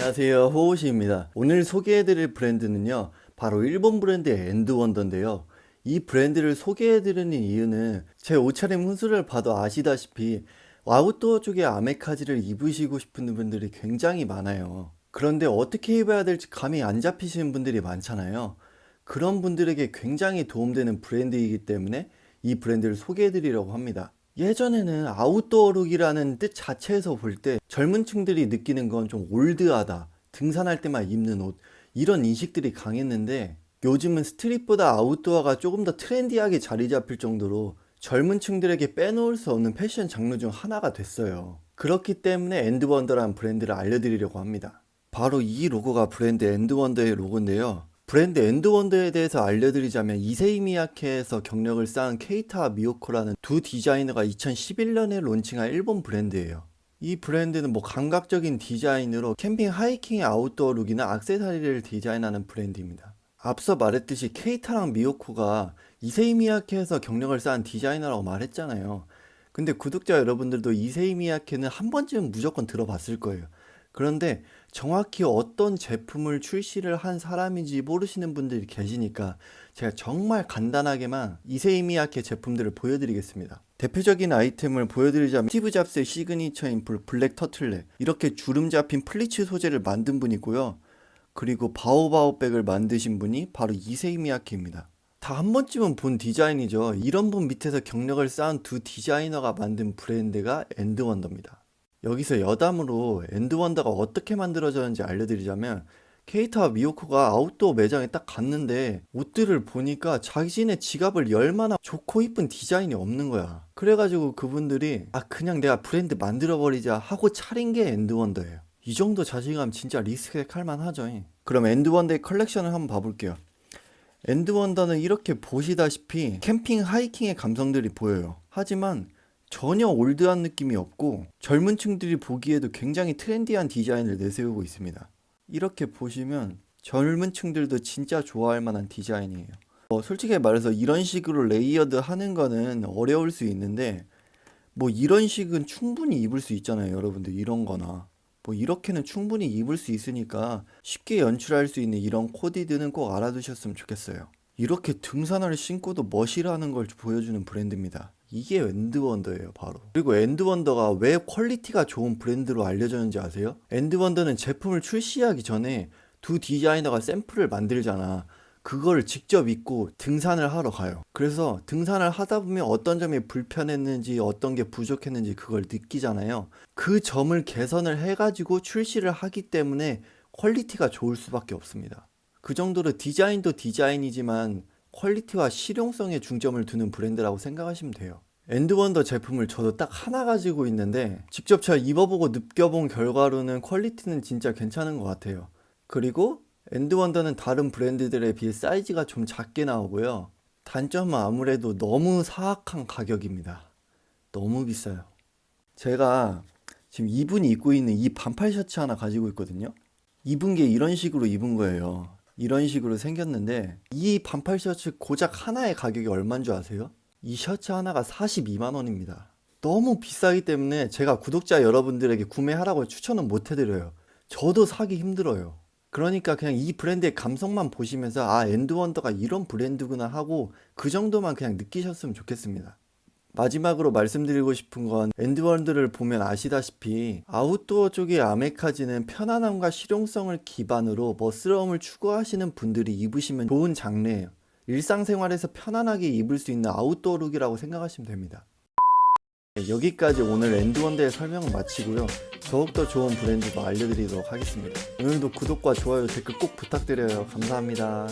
안녕하세요. 호호시입니다. 오늘 소개해드릴 브랜드는요 바로 일본 브랜드의 엔드원더인데요. 이 브랜드를 소개해드리는 이유는 제 옷차림 훈수를 봐도 아시다시피 아웃도어 쪽에 아메카지를 입으시고 싶은 분들이 굉장히 많아요. 그런데 어떻게 입어야 될지 감이 안 잡히시는 분들이 많잖아요. 그런 분들에게 굉장히 도움되는 브랜드이기 때문에 이 브랜드를 소개해드리려고 합니다 예전에는 아웃도어 룩이라는 뜻 자체에서 볼 때 젊은 층들이 느끼는 건 좀 올드하다, 등산할 때만 입는 옷, 이런 인식들이 강했는데 요즘은 스트릿보다 아웃도어가 조금 더 트렌디하게 자리 잡힐 정도로 젊은 층들에게 빼놓을 수 없는 패션 장르 중 하나가 됐어요. 그렇기 때문에 엔드원더라는 브랜드를 알려드리려고 합니다. 바로 이 로고가 브랜드 엔드원더의 로고인데요. 브랜드 엔드원더에 대해서 알려드리자면 이세이 미야케에서 경력을 쌓은 케이타 미오코라는 두 디자이너가 2011년에 론칭한 일본 브랜드예요. 이 브랜드는 뭐 감각적인 디자인으로 캠핑 하이킹의 아웃도어 룩이나 악세사리를 디자인하는 브랜드입니다. 앞서 말했듯이 케이타랑 미오코가 이세이 미야케에서 경력을 쌓은 디자이너라고 말했잖아요. 근데 구독자 여러분들도 이세이 미야케는 한 번쯤은 무조건 들어봤을 거예요. 그런데 정확히 어떤 제품을 출시를 한 사람인지 모르시는 분들이 계시니까 제가 정말 간단하게만 이세이미야케 제품들을 보여드리겠습니다. 대표적인 아이템을 보여드리자면 스티브 잡스의 시그니처인 블- 블랙 터틀넥 이렇게 주름 잡힌 플리츠 소재를 만든 분이고요. 그리고 바오바오백을 만드신 분이 바로 이세이미야케입니다. 다 한 번쯤은 본 디자인이죠. 이런 분 밑에서 경력을 쌓은 두 디자이너가 만든 브랜드가 엔드원더입니다. 여기서 여담으로 엔드원더가 어떻게 만들어졌는지 알려드리자면 케이타와 미오코가 아웃도어 매장에 딱 갔는데 옷들을 보니까 자신의 지갑을 열 만한 좋고 이쁜 디자인이 없는 거야. 그래가지고 그분들이 아 그냥 내가 브랜드 만들어버리자 하고 차린 게 엔드원더예요. 이 정도 자신감 진짜 리스펙 할 만하죠. 그럼 엔드원더의 컬렉션을 한번 봐볼게요. 엔드원더는 이렇게 보시다시피 캠핑 하이킹의 감성들이 보여요. 하지만 전혀 올드한 느낌이 없고 젊은 층들이 보기에도 굉장히 트렌디한 디자인을 내세우고 있습니다. 이렇게 보시면 젊은 층들도 진짜 좋아할 만한 디자인이에요. 어, 솔직히 말해서 이런 식으로 레이어드 하는 거는 어려울 수 있는데 뭐 이런 식은 충분히 입을 수 있잖아요, 여러분들. 이런 거나. 뭐 이렇게는 충분히 입을 수 있으니까 쉽게 연출할 수 있는 이런 코디드는 꼭 알아두셨으면 좋겠어요. 이렇게 등산화를 신고도 멋이라는 걸 보여주는 브랜드입니다. 이게 엔드원더예요, 바로. 그리고 엔드원더가 왜 퀄리티가 좋은 브랜드로 알려졌는지 아세요? 엔드원더는 제품을 출시하기 전에 두 디자이너가 샘플을 만들잖아. 그걸 직접 입고 등산을 하러 가요. 그래서 등산을 하다 보면 어떤 점이 불편했는지 어떤 게 부족했는지 그걸 느끼잖아요. 그 점을 개선을 해가지고 출시를 하기 때문에 퀄리티가 좋을 수밖에 없습니다. 그 정도로 디자인도 디자인이지만 퀄리티와 실용성에 중점을 두는 브랜드라고 생각하시면 돼요. 엔드원더 제품을 저도 딱 하나 가지고 있는데 직접 제가 입어보고 느껴본 결과로는 퀄리티는 진짜 괜찮은 것 같아요. 그리고 엔드원더는 다른 브랜드들에 비해 사이즈가 좀 작게 나오고요. 단점은 아무래도 너무 사악한 가격입니다. 너무 비싸요. 제가 지금 이분이 입고 있는 이 반팔 셔츠 하나 가지고 있거든요. 입은 게 이런 식으로 입은 거예요. 이런 식으로 생겼는데 이 반팔 셔츠 고작 하나의 가격이 얼마인 줄 아세요? 이 셔츠 하나가 42만 원입니다. 너무 비싸기 때문에 제가 구독자 여러분들에게 구매하라고 추천은 못 해드려요. 저도 사기 힘들어요. 그러니까 그냥 이 브랜드의 감성만 보시면서 아 엔드원더가 이런 브랜드구나 하고 그 정도만 그냥 느끼셨으면 좋겠습니다. 마지막으로 말씀드리고 싶은 건 엔드원드를 보면 아시다시피 아웃도어 쪽의 아메카지는 편안함과 실용성을 기반으로 멋스러움을 추구하시는 분들이 입으시면 좋은 장르예요. 일상생활에서 편안하게 입을 수 있는 아웃도어 룩이라고 생각하시면 됩니다. 네, 여기까지 오늘 엔드원드의 설명을 마치고요. 더욱더 좋은 브랜드도 알려드리도록 하겠습니다. 오늘도 구독과 좋아요, 댓글 꼭 부탁드려요. 감사합니다.